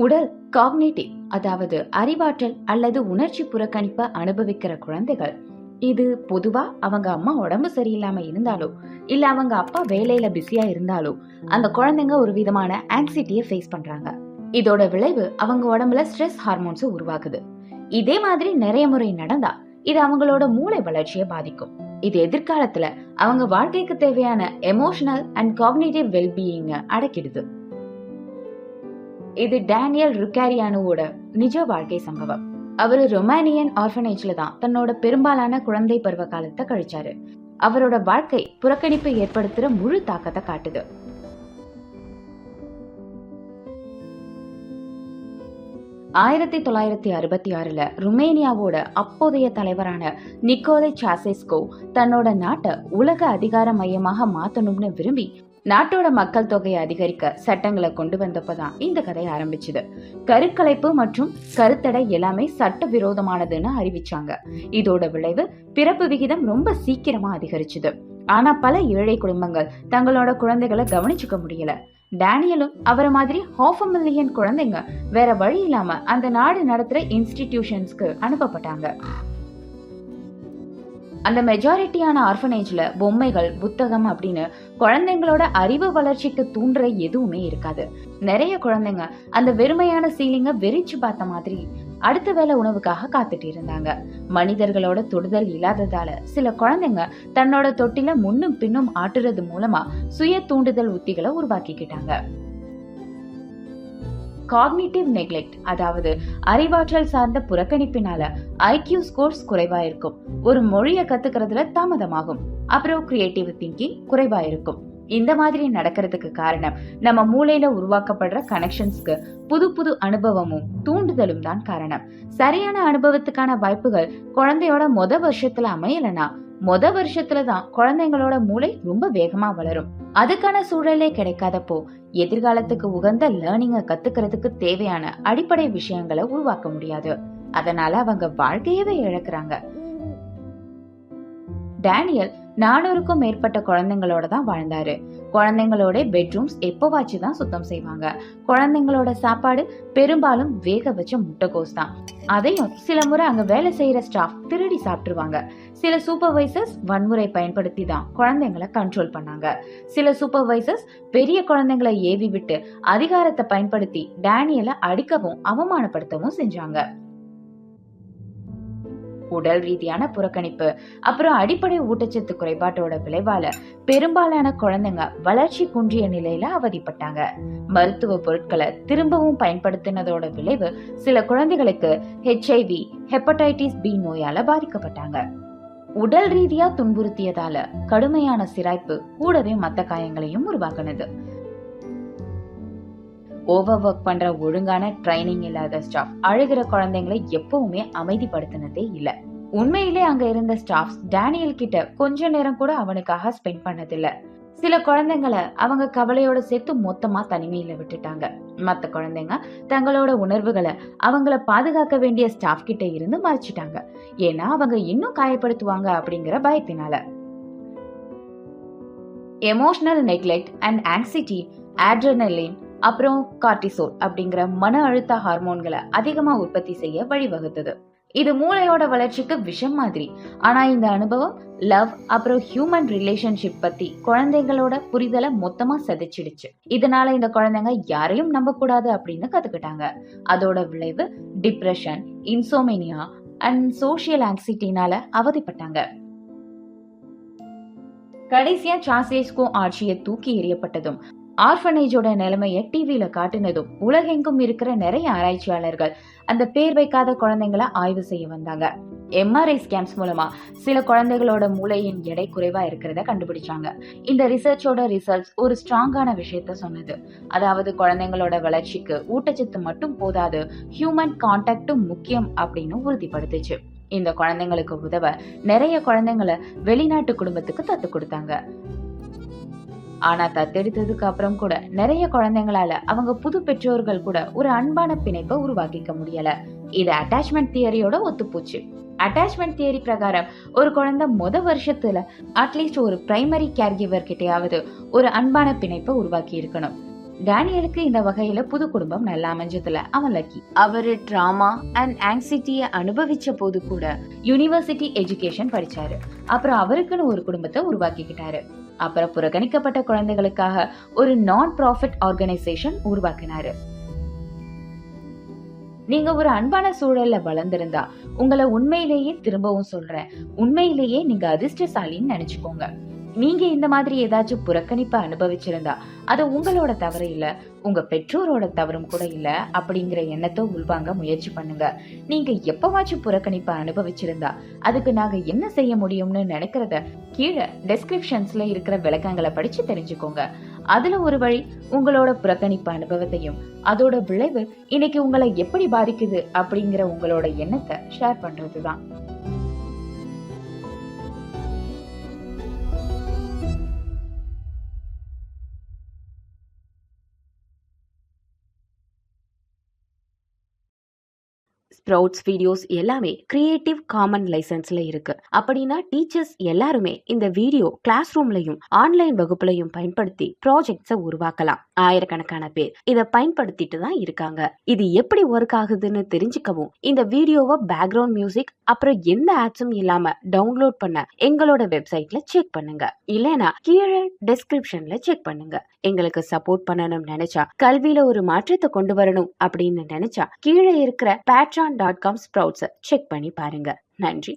உடல் காக்னேட்டிவ் அதாவது அறிவாற்றல் அல்லது உணர்ச்சி புறக்கணிப்பை அனுபவிக்கிற குழந்தைகள். இது பொதுவா அவங்க அம்மா உடம்பு சரியில்லாம இருந்தாலோ இல்ல அவங்க அப்பா வேலையில பிஸியா இருந்தாலோ அந்த குழந்தைங்க ஒரு விதமான ஆங்ஸைட்டியை ஃபேஸ் பண்றாங்க. இதோட விளைவு அவங்க உடம்புல ஸ்ட்ரெஸ் ஹார்மோன்ஸ் உருவாக்குது. இதே மாதிரி நிறைய முறை நடந்தா இது அவங்களோட மூளை வளர்ச்சியை பாதிக்கும். இது எதிர்காலத்துல அவங்க வாழ்க்கைக்கு தேவையான எமோஷனல் அண்ட் காக்னேட்டிவ் வெல்பீயிங்க அடக்கிடுது. இது டேனியல் ருக்காரியானுவோட நிஜ வாழ்க்கை சம்பவம். அவரு ரொமானியன் ஆர்ஃபனேஜ்ல தான் தன்னோட பெரும்பாலான குழந்தை பருவ காலத்தை கழிச்சாரு. அவரோட வாழ்க்கை புறக்கணிப்பை ஏற்படுத்துற முழு தாக்கத்தை காட்டுது. ஆயிரத்தி தொள்ளாயிரத்தி அறுபத்தி ஆறுல ருமேனியாவோட அப்போதைய தலைவரான நிக்கோலை சாசெஸ்கோ தன்னோட நாட்டை உலக அதிகார மையமாக மாத்தணும்னு விரும்பி நாட்டோட மக்கள் தொகையை அதிகரிக்க சட்டங்களை கொண்டு வந்தப்பதான் இந்த கதை ஆரம்பிச்சுது. கருக்கலைப்பு மற்றும் கருத்தடை எல்லாமே சட்ட விரோதமானதுன்னு அறிவிச்சாங்க. இதோட விளைவு பிறப்பு விகிதம் ரொம்ப சீக்கிரமா அதிகரிச்சுது. ஆனா பல ஏழை குடும்பங்கள் தங்களோட குழந்தைகளை கவனிச்சுக்க முடியல. டேனியலும் அவரை மாதிரி ஹாஃப் மில்லியன் குழந்தைங்க வேற வழி இல்லாம அந்த நாடு நடத்துற இன்ஸ்டிடியூஷன்ஸ்க்கு அனுப்பப்பட்டாங்க. அந்த மெஜாரிட்டியான ஆர்ஃபனேஜ்ல பொம்மைகள் புத்தகம் அப்படின்னு குழந்தைங்களோட அறிவு வளர்ச்சிக்கு தூண்டுற எதுவுமே இருக்காது. நிறைய குழந்தைங்க அந்த வெறுமையான சீலிங்க வெறிச்சு பார்த்த மாதிரி அடுத்த வேளை உணவுக்காக காத்துட்டு இருந்தாங்க. மனிதர்களோட தொடுதல் இல்லாததால சில குழந்தைங்க தன்னோட தொட்டில முன்னும் பின்னும் ஆட்டுறது மூலமா சுய தூண்டுதல் உத்திகளை உருவாக்கிக்கிட்டாங்க. காக்னிட்டிவ் நெக்லெக்ட் அதாவது அறிவாற்றல் சார்ந்த புறக்கணிப்பினால ஐக்கியூ ஸ்கோர்ஸ் குறைவா இருக்கும் ஒரு மொழியை கத்துக்கிறதுல தாமதமாகும். அப்புறம் கிரியேட்டிவ் திங்கிங் குறைவா இருக்கும் இந்த மாதிரி நடக்கிறதுக்கு காரணம் நம்ம மூளையில உருவாக்கப்படுற கனெக்ஷன்ஸ்க்கு புது புது அனுபவமும் தூண்டுதலும் தான் காரணம். சரியான அனுபவத்துக்கான வாய்ப்புகள் குழந்தையோட மொத வருஷத்துல அமையலனா மொத வருஷத்துல தான் குழந்தைங்களோட மூளை ரொம்ப வேகமா வளரும். அதுக்கான சூழலே கிடைக்காதப்போ எதிர்காலத்துக்கு உகந்த லேர்னிங்க கத்துக்கிறதுக்கு தேவையான அடிப்படை விஷயங்களை உருவாக்க முடியாது. அதனால அவங்க வாழ்க்கையவே இழக்கிறாங்க. டேனியல் நானூறுக்கும் மேற்பட்ட குழந்தைங்களோட தான் வாழ்ந்தாரு. குழந்தைங்களோட பெட்ரூம்ஸ் எப்போவாச்சு தான் சுத்தம் செய்வாங்க. குழந்தைங்களோட சாப்பாடு பெரும்பாலும் வேக வச்ச முட்டைகோஸ் தான். அதையும் சில முறை அங்க வேலை செய்யற ஸ்டாஃப் திருடி சாப்பிட்டுருவாங்க. சில சூப்பர்வைசர்ஸ் வன்முறை பயன்படுத்தி தான் குழந்தைங்களை கண்ட்ரோல் பண்ணாங்க. சில சூப்பர்வைசர்ஸ் பெரிய குழந்தைங்களை ஏவி விட்டு அதிகாரத்தை பயன்படுத்தி டேனியலை அடிக்கவும் அவமானப்படுத்தவும் செஞ்சாங்க. உடல் ரீதியான புறக்கணிப்பு அப்புறம் அடிப்படை ஊட்டச்சத்து குறைபாட்டோட விளைவால பெரும்பாலான குழந்தைங்க வளர்ச்சி குன்றிய நிலையில அவதிப்பட்டாங்க. மருத்துவ பொருட்களை திரும்பவும் பயன்படுத்தினதோட விளைவு சில குழந்தைகளுக்கு ஹெச்ஐவி ஹெப்படைட்டிஸ் பி நோயால பாதிக்கப்பட்டாங்க. உடல் ரீதியா துன்புறுத்தியதால கடுமையான சிராய்ப்பு கூடவே மத்த காயங்களையும் உருவாக்குனது. ஓவர் ஒர்க் பண்ற ஒழுங்கான ட்ரைனிங் இல்லாத ஸ்டாஃப் அழுகிற குழந்தைங்களை எப்பவுமே அமைதிப்படுத்தினதே இல்லை. உண்மையிலே அங்க இருந்த ஸ்டாஃப்ஸ் டேனியல் கிட்ட கொஞ்ச நேரம் கூட அவனுக்காக ஸ்பெண்ட் பண்ணதில்ல. சில குழந்தைங்களை அவங்க கவலையோட சேர்த்து மொத்தமா தனிமையில விட்டுட்டாங்க. மத்த குழந்தைங்க தங்களோட உணர்வுகளை அவங்கள பாதுகாக்க வேண்டிய ஸ்டாஃப் கிட்ட இருந்து மறைச்சிட்டாங்க. ஏன்னா அவங்க இன்னும் காயப்படுத்துவாங்க அப்படிங்கிற பயத்தினால. Emotional neglect and anxiety adrenaline அப்புறம் கார்டிசோல் அப்படிங்கிற மன அழுத்த ஹார்மோன்களை அதிகமா உற்பத்தி செய்ய வழிவகுத்தது. இது மூளையோட வளர்ச்சிக்கு விஷம் மாதிரி. ஆனா இந்த அனுபவம் லவ் அப்புறம் ஹியூமன் ரிலேஷன்ஷிப் பத்தி குழந்தைகளோட புரிதலை மொத்தமா செதைச்சிடுச்சு. இதனால இந்த குழந்தைங்க யாரையும் நம்ப கூடாது அப்படின்னு கத்துக்கிட்டாங்க. அதோட விளைவு டிப்ரெஷன் இன்சோமேனியா அண்ட் சோசியல் ஆங்ஸைட்டினால அவதிப்பட்டாங்க. கடைசியா சார்ல்ஸ்கோ ஆட்சியை தூக்கி எறியப்பட்டதும் ஆர்ஃபனேஜோட நிலைமையை டிவியில காட்டினதும் உலகெங்கும் இருக்கிற நிறைய ஆராய்ச்சியாளர்கள் அந்த பேர் வைக்காத குழந்தைங்கள ஆய்வு செய்ய வந்தாங்க. எம்ஆர்ஐ ஸ்கேன்ஸ் மூலமா சில குழந்தைகளோட மூளையின் எடை குறைவா இருக்கிறத கண்டுபிடிச்சாங்க. இந்த ரிசர்ச்சோட ரிசல்ட்ஸ் ஒரு ஸ்ட்ராங்கான விஷயத்த சொன்னது. அதாவது குழந்தைங்களோட வளர்ச்சிக்கு ஊட்டச்சத்து மட்டும் போதாது ஹியூமன் கான்டாக்டும் முக்கியம் அப்படின்னு உறுதிப்படுத்துச்சு. இந்த குழந்தைங்களுக்கு உதவ நிறைய குழந்தைங்களை வெளிநாட்டு குடும்பத்துக்கு தத்து கொடுத்தாங்க. ஆனா தத்தெடுத்ததுக்கு அப்புறம் கூட நிறைய குழந்தைங்களால அவங்க புது பெற்றோர்கள் கூட ஒரு அன்பான பிணைப்பை உருவாக்கிக்க முடியல. இது அட்டாச்மெண்ட் தியரியோட ஒத்துப்போச்சு. அட்டாச்மெண்ட் தியரி பிரகாரம் ஒரு குழந்தை முத வருஷத்துல அட்லீஸ்ட் ஒரு பிரைமரி கேர் கிவர் கிட்டையாவது ஒரு அன்பான பிணைப்பை உருவாக்கி இருக்கணும். டேனியலுக்கு இந்த வகையில புது குடும்பம் நல்லா அமைஞ்சதுல அவன் லக்கி அவரு ட்ராமா அண்ட் ஆங்ஸைட்டிய அனுபவிச்ச போது கூட யூனிவர்சிட்டி எஜுகேஷன் படிச்சாரு. அப்புறம் அவருக்குன்னு ஒரு குடும்பத்தை உருவாக்கிக்கிட்டாரு. அப்புறம் புறக்கணிக்கப்பட்ட குழந்தைகளுக்காக ஒரு நான் ப்ராஃபிட் ஆர்கனைசேஷன் உருவாக்கினாரு. நீங்க ஒரு அன்பான சூழல்ல வளர்ந்திருந்தா உங்களை உண்மையிலேயே திரும்பவும் சொல்றேன். உண்மையிலேயே நீங்க அதிர்ஷ்டசாலின்னு நினைச்சுக்கோங்க. நீங்க இந்த மாதிரி ஏதாச்சும் புறக்கணிப்பை அனுபவிச்சிருந்தா அது உங்களோட தவறு இல்ல உங்க பெற்றோரோட தவறும் கூட இல்ல அப்படிங்கிற எண்ணத்தை உள்வாங்க முயற்சி பண்ணுங்க. நீங்க எப்பவாச்சும் புறக்கணிப்பை அனுபவிச்சிருந்தா அதுக்கு நாங்க என்ன செய்ய முடியும்னு நினைக்கிறத கீழே டெஸ்கிரிப்ஷன்ஸ்ல இருக்கிற விளக்கங்களை படிச்சு தெரிஞ்சுக்கோங்க. அதுல ஒரு வழி உங்களோட புறக்கணிப்பு அனுபவத்தையும் அதோட விளைவு இன்னைக்கு உங்களை எப்படி பாதிக்குது அப்படிங்கிற உங்களோட எண்ணத்தை ஷேர் பண்றதுதான். ஸ்ப்ரவுட்ஸ் வீடியோஸ் எல்லாமே கிரியேட்டிவ் காமன் லைசன்ஸ்ல இருக்கு. அப்படின்னா டீச்சர்ஸ் எல்லாருமே இந்த வீடியோ கிளாஸ் ரூம்லயும் ஆன்லைன் வகுப்புலையும் பயன்படுத்தி ப்ராஜெக்ட்ஸை உருவாக்கலாம். ஆயிரக்கணக்கான பேர் இதை பயன்படுத்திட்டு தான் இருக்காங்க. இது எப்படி ஒர்க் ஆகுதுன்னு தெரிஞ்சுக்கவும் இந்த வீடியோவை பேக்ரவுண்ட் மியூசிக் அப்புறம் எந்த ஆப்ஸும் இல்லாம டவுன்லோட் பண்ண எங்களோட வெப்சைட்ல செக் பண்ணுங்க. இல்லைனா கீழே டெஸ்கிரிப்ஷன்ல செக் பண்ணுங்க. எங்களுக்கு சப்போர்ட் பண்ணணும்னு நினைச்சா கல்வியில ஒரு மாற்றத்தை கொண்டு வரணும் அப்படின்னு நினைச்சா கீழே இருக்கிற பேட்ரான் டாட் காம் ஸ்ப்ரவுட்ஸை செக் பண்ணி பாருங்க. நன்றி.